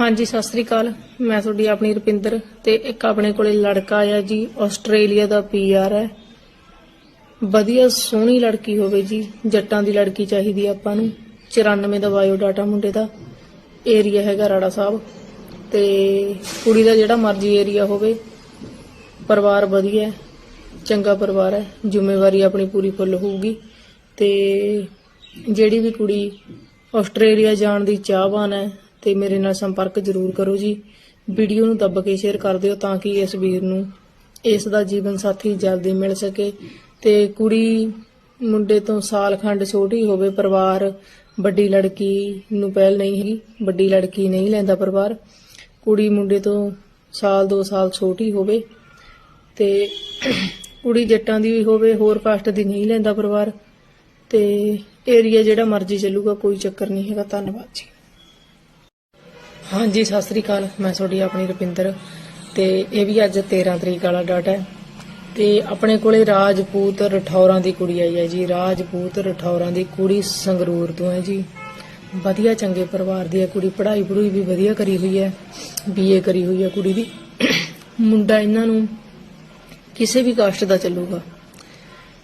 ਹਾਂਜੀ, ਸਤਿ ਸ੍ਰੀ ਅਕਾਲ। ਮੈਂ ਤੁਹਾਡੀ ਆਪਣੀ ਰੁਪਿੰਦਰ ਤੇ ਇੱਕ ਆਪਣੇ ਕੋਲੇ ਲੜਕਾ ਆ ਜੀ, ਆਸਟ੍ਰੇਲੀਆ ਦਾ ਪੀਆਰ ਹੈ। ਵਧੀਆ, ਸੋਹਣੀ ਲੜਕੀ ਹੋਵੇ ਜੀ, ਜੱਟਾਂ ਦੀ ਲੜਕੀ ਚਾਹੀਦੀ ਆਪਾਂ ਨੂੰ। 94 ਦਾ ਬਾਇਓ ਡਾਟਾ ਮੁੰਡੇ ਦਾ ਏਰੀਆ ਹੈਗਾ ਰਾੜਾ ਸਾਹਿਬ। ਤੇ ਕੁੜੀ ਦਾ ਜਿਹੜਾ ਮਰਜ਼ੀ ਏਰੀਆ ਹੋਵੇ, ਪਰਿਵਾਰ ਵਧੀਆ ਚੰਗਾ ਪਰਿਵਾਰ ਹੈ, ਜ਼ਿੰਮੇਵਾਰੀ ਆਪਣੀ ਪੂਰੀ ਫੁੱਲ ਹੋਊਗੀ। ਤੇ ਜਿਹੜੀ ਵੀ ਕੁੜੀ ਆਸਟ੍ਰੇਲੀਆ ਜਾਣ ਦੀ ਚਾਹਵਾਨ ਹੈ ਤੇ ਮੇਰੇ ਨਾਲ ਸੰਪਰਕ ਜ਼ਰੂਰ ਕਰੋ ਜੀ। ਵੀਡੀਓ ਨੂੰ ਦੱਬ ਕੇ ਸ਼ੇਅਰ ਕਰ ਦਿਓ ਤਾਂ ਕਿ ਇਸ ਵੀਰ ਨੂੰ ਇਸ ਦਾ ਜੀਵਨ ਸਾਥੀ ਜਲਦੀ ਮਿਲ ਸਕੇ। ਤੇ ਕੁੜੀ ਮੁੰਡੇ ਤੋਂ ਸਾਲ ਖੰਡ ਛੋਟੀ ਹੋਵੇ, ਪਰਿਵਾਰ, ਵੱਡੀ ਲੜਕੀ ਨੂੰ ਪਹਿਲ ਨਹੀਂ ਹੈਗੀ, ਵੱਡੀ ਲੜਕੀ ਨਹੀਂ ਲੈਂਦਾ ਪਰਿਵਾਰ। ਕੁੜੀ ਮੁੰਡੇ ਤੋਂ ਸਾਲ 2 ਸਾਲ ਛੋਟੀ ਹੋਵੇ ਤੇ ਕੁੜੀ ਜੱਟਾਂ ਦੀ ਵੀ ਹੋਵੇ, ਹੋਰ ਕਾਸਟ ਦੀ ਨਹੀਂ ਲੈਂਦਾ ਪਰਿਵਾਰ। ਤੇ ਏਰੀਆ ਜਿਹੜਾ ਮਰਜ਼ੀ ਚੱਲੂਗਾ, ਕੋਈ ਚੱਕਰ ਨਹੀਂ ਹੈਗਾ। ਧੰਨਵਾਦ ਜੀ। ਹਾਂਜੀ, ਸਤਿ ਸ੍ਰੀ ਅਕਾਲ। ਮੈਂ ਤੁਹਾਡੀ ਆਪਣੀ ਰੁਪਿੰਦਰ ਤੇ ਇਹ ਵੀ ਅੱਜ 13 ਤਰੀਕ ਵਾਲਾ ਡਾਟਾ ਹੈ। ਤੇ ਆਪਣੇ ਕੋਲੇ ਰਾਜਪੂਤ ਰਠੌਰਾਂ ਦੀ ਕੁੜੀ ਆਈ ਹੈ ਜੀ। ਰਾਜਪੂਤ ਰਠੌਰਾਂ ਦੀ ਕੁੜੀ ਸੰਗਰੂਰ ਤੋਂ ਹੈ ਜੀ। ਵਧੀਆ ਚੰਗੇ ਪਰਿਵਾਰ ਦੀ ਹੈ ਕੁੜੀ। ਪੜ੍ਹਾਈ ਪੜੂਈ ਵੀ ਵਧੀਆ ਕਰੀ ਹੋਈ ਹੈ। ਬੀਏ ਕਰੀ ਹੋਈ ਹੈ ਕੁੜੀ ਦੀ। ਮੁੰਡਾ ਇਹਨਾਂ ਨੂੰ ਕਿਸੇ ਵੀ ਕਾਸਟ ਦਾ ਚੱਲੂਗਾ।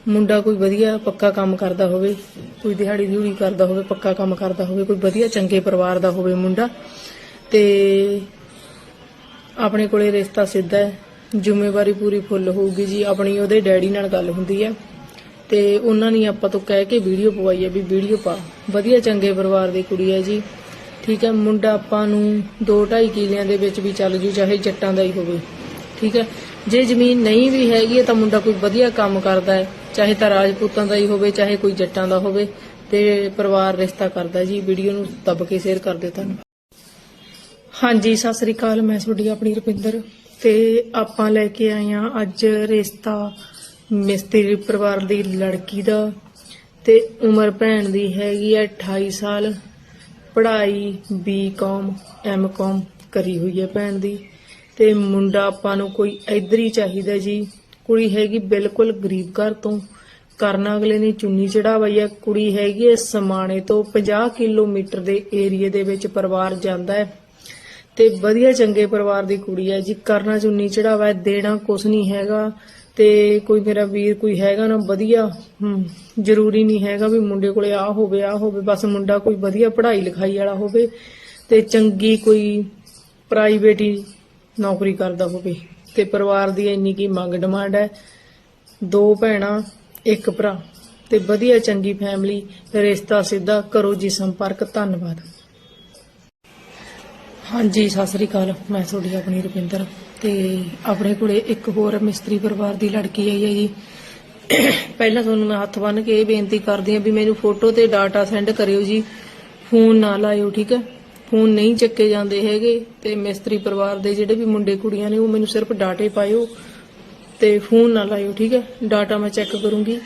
ਮੁੰਡਾ ਕੋਈ ਵਧੀਆ ਪੱਕਾ ਕੰਮ ਕਰਦਾ ਹੋਵੇ, ਕੋਈ ਦਿਹਾੜੀ ਦਿਹੂੜੀ ਕਰਦਾ ਹੋਵੇ, ਪੱਕਾ ਕੰਮ ਕਰਦਾ ਹੋਵੇ, ਕੋਈ ਵਧੀਆ ਚੰਗੇ ਪਰਿਵਾਰ ਦਾ ਹੋਵੇ ਮੁੰਡਾ ਤੇ ਆਪਣੇ ਕੋਲੇ ਰਿਸ਼ਤਾ ਸਿੱਧਾ ਹੈ। ਜ਼ਿੰਮੇਵਾਰੀ ਪੂਰੀ ਫੁੱਲ ਹੋਊਗੀ ਜੀ। ਆਪਣੀ ਉਹਦੇ ਡੈਡੀ ਨਾਲ ਗੱਲ ਹੁੰਦੀ ਹੈ। ਤੇ ਉਹਨਾਂ ਨੇ ਆਪਾਂ ਤੋਂ ਕਹਿ ਕੇ ਵੀਡੀਓ ਪਵਾਈ ਹੈ ਵੀ ਵੀਡੀਓ ਪਾ। ਵਧੀਆ ਚੰਗੇ ਪਰਿਵਾਰ ਦੀ ਕੁੜੀ ਹੈ ਜੀ। ਠੀਕ ਹੈ, ਮੁੰਡਾ ਆਪਾਂ ਨੂੰ 2.5 ਕਿਲਿਆਂ ਦੇ ਵਿੱਚ ਵੀ ਚੱਲ ਜੂ, ਚਾਹੇ ਜੱਟਾਂ ਦਾ ਹੀ ਹੋਵੇ। ਠੀਕ ਹੈ, ਜੇ ਜ਼ਮੀਨ ਨਹੀਂ ਵੀ ਹੈਗੀ ਹੈ ਤਾਂ ਮੁੰਡਾ ਕੋਈ ਵਧੀਆ ਕੰਮ ਕਰਦਾ ਹੈ। ਚਾਹੇ ਤਾਂ ਰਾਜਪੂਤਾਂ ਦਾ ਹੀ ਹੋਵੇ, ਚਾਹੇ ਕੋਈ ਜੱਟਾਂ ਦਾ ਹੋਵੇ। ਤੇ ਪਰਿਵਾਰ ਰਿਸ਼ਤਾ ਕਰਦਾ ਜੀ। ਵੀਡੀਓ ਨੂੰ ਦੱਬ ਕੇ ਸ਼ੇਅਰ ਕਰ ਦਿਓ ਧੰਨਵਾਦ। ਹਾਂਜੀ, ਸਤਿ ਸ੍ਰੀ ਅਕਾਲ, ਮੈਂ ਤੁਹਾਡੀ ਆਪਣੀ ਰੁਪਿੰਦਰ ਤੇ ਆਪਾਂ ਲੈ ਕੇ ਆਏ ਆ ਅੱਜ ਰਿਸ਼ਤਾ ਮਿਸਤਰੀ ਪਰਿਵਾਰ ਦੀ ਲੜਕੀ ਦਾ ਤੇ ਉਮਰ ਭੈਣ ਦੀ ਹੈਗੀ ਹੈ 28 ਸਾਲ, ਪੜ੍ਹਾਈ ਬੀਕਾਮ ਐਮਕਾਮ ਕਰੀ ਹੋਈ ਹੈ ਭੈਣ ਦੀ ਤੇ ਮੁੰਡਾ ਆਪਾਂ ਨੂੰ ਕੋਈ ਇੱਧਰ ਹੀ ਚਾਹੀਦਾ ਜੀ, ਕੁੜੀ ਹੈਗੀ ਬਿਲਕੁਲ ਗਰੀਬ ਘਰ ਤੋਂ, ਕਰਨਾ ਅਗਲੇ ਨੇ ਚੁੰਨੀ ਚੜਾਵਾਈ ਹੈ ਕੁੜੀ ਹੈਗੀ ਹੈ ਸਮਾਣੇ ਤੋਂ 50 ਕਿਲੋਮੀਟਰ ਦੇ ਏਰੀਏ ਦੇ ਵਿੱਚ ਪਰਿਵਾਰ ਜਾਂਦਾ ਹੈ। ਤੇ ਵਧੀਆ ਚੰਗੇ ਪਰਿਵਾਰ ਦੀ ਕੁੜੀ ਹੈ ਜੀ ਕਰਨਾ ਚੁੰਨੀ ਚੜਾਵਾ ਹੈ, ਦੇਣਾ ਕੁਛ ਨਹੀਂ ਹੈਗਾ ਤੇ ਕੋਈ ਮੇਰਾ ਵੀਰ ਕੋਈ ਹੈਗਾ ਨਾ ਵਧੀਆ ਹਮ, ਜ਼ਰੂਰੀ ਨਹੀਂ ਹੈਗਾ ਵੀ ਮੁੰਡੇ ਕੋਲੇ ਆ ਹੋਵੇ ਆ ਹੋਵੇ ਬਸ ਮੁੰਡਾ ਕੋਈ ਵਧੀਆ ਪੜ੍ਹਾਈ ਲਿਖਾਈ ਵਾਲਾ ਹੋਵੇ ਤੇ ਚੰਗੀ ਕੋਈ ਪ੍ਰਾਈਵੇਟ ਹੀ ਨੌਕਰੀ ਕਰਦਾ ਹੋਵੇ ਤੇ ਪਰਿਵਾਰ ਦੀ ਇੰਨੀ ਕੀ ਮੰਗ ਡਿਮਾਂਡ ਹੈ ਦੋ ਭੈਣਾਂ ਇੱਕ ਭਰਾ ਤੇ ਵਧੀਆ ਚੰਗੀ ਫੈਮਿਲੀ ਰਿਸ਼ਤਾ ਸਿੱਧਾ ਕਰੋ ਜੀ ਸੰਪਰਕ ਧੰਨਵਾਦ। ਹਾਂਜੀ, ਸਤਿ ਸ੍ਰੀ ਅਕਾਲ। ਮੈਂ ਤੁਹਾਡੀ ਆਪਣੀ ਰੁਪਿੰਦਰ ਤੇ ਆਪਣੇ ਕੋਲੇ ਇੱਕ ਹੋਰ ਮਿਸਤਰੀ ਪਰਿਵਾਰ ਦੀ ਲੜਕੀ ਆਈ ਹੈ ਜੀ। ਪਹਿਲਾਂ ਤੁਹਾਨੂੰ ਮੈਂ ਹੱਥ ਬੰਨ ਕੇ ਇਹ ਬੇਨਤੀ ਕਰਦੀ ਹਾਂ ਵੀ ਮੈਨੂੰ ਫੋਟੋ ਤੇ ਡਾਟਾ ਸੈਂਡ ਕਰਿਓ ਜੀ। ਫੋਨ ਨਾ ਲਾਇਓ, ਠੀਕ ਹੈ? ਫੋਨ ਨਹੀਂ ਚੱਕੇ ਜਾਂਦੇ ਹੈਗੇ ਤੇ ਮਿਸਤਰੀ ਪਰਿਵਾਰ ਦੇ ਜਿਹੜੇ ਵੀ ਮੁੰਡੇ ਕੁੜੀਆਂ ਨੇ, ਉਹ ਮੈਨੂੰ ਸਿਰਫ ਡਾਟੇ ਪਾਇਓ ਤੇ ਫੋਨ ਨਾ ਲਾਇਓ, ਠੀਕ ਹੈ? ਡਾਟਾ ਮੈਂ ਚੈੱਕ ਕਰੂੰਗੀ।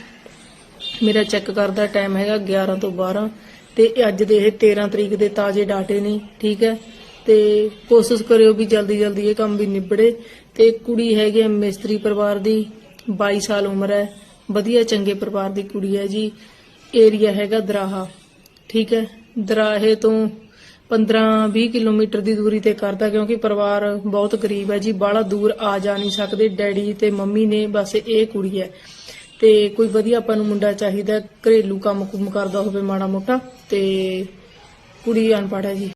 ਮੇਰਾ ਚੈੱਕ ਕਰਦਾ ਟਾਈਮ ਹੈਗਾ 11 ਤੋਂ 12 ਤੇ ਅੱਜ ਦੇ ਇਹ 13 ਤਰੀਕ ਦੇ ਤਾਜ਼ੇ ਡਾਟੇ ਨੇ, ਠੀਕ ਹੈ? ਤੇ ਕੋਸ਼ਿਸ਼ ਕਰਿਓ ਵੀ ਜਲਦੀ ਜਲਦੀ ਇਹ ਕੰਮ ਵੀ ਨਿਬੜੇ। ਤੇ ਕੁੜੀ ਹੈਗੀ ਹੈ ਮਿਸਤਰੀ ਪਰਿਵਾਰ ਦੀ 22 ਸਾਲ ਉਮਰ ਹੈ। ਵਧੀਆ ਚੰਗੇ ਪਰਿਵਾਰ ਦੀ ਕੁੜੀ ਹੈ ਜੀ। ਏਰੀਆ ਹੈਗਾ ਦਰਾਹਾ, ਠੀਕ ਹੈ? ਦਰਾਹੇ ਤੋਂ 15-20 ਕਿਲੋਮੀਟਰ ਦੀ ਦੂਰੀ ਤੇ ਕਰਦਾ ਕਿਉਂਕਿ ਪਰਿਵਾਰ ਬਹੁਤ ਗਰੀਬ ਹੈ ਜੀ, ਬਾਹਲਾ ਦੂਰ ਆ ਜਾ ਨਹੀਂ ਸਕਦੇ। ਡੈਡੀ ਤੇ ਮੰਮੀ ਨੇ ਬਸ ਇਹ ਕੁੜੀ ਹੈ। ਤੇ ਕੋਈ ਵਧੀਆ ਆਪਾਂ ਨੂੰ ਮੁੰਡਾ ਚਾਹੀਦਾ, ਘਰੇਲੂ ਕੰਮ ਕੁਮ ਕਰਦਾ ਹੋਵੇ ਮਾੜਾ ਮੋਟਾ, ਤੇ ਕੁੜੀ ਅਨਪੜ੍ਹ ਹੈ ਜੀ।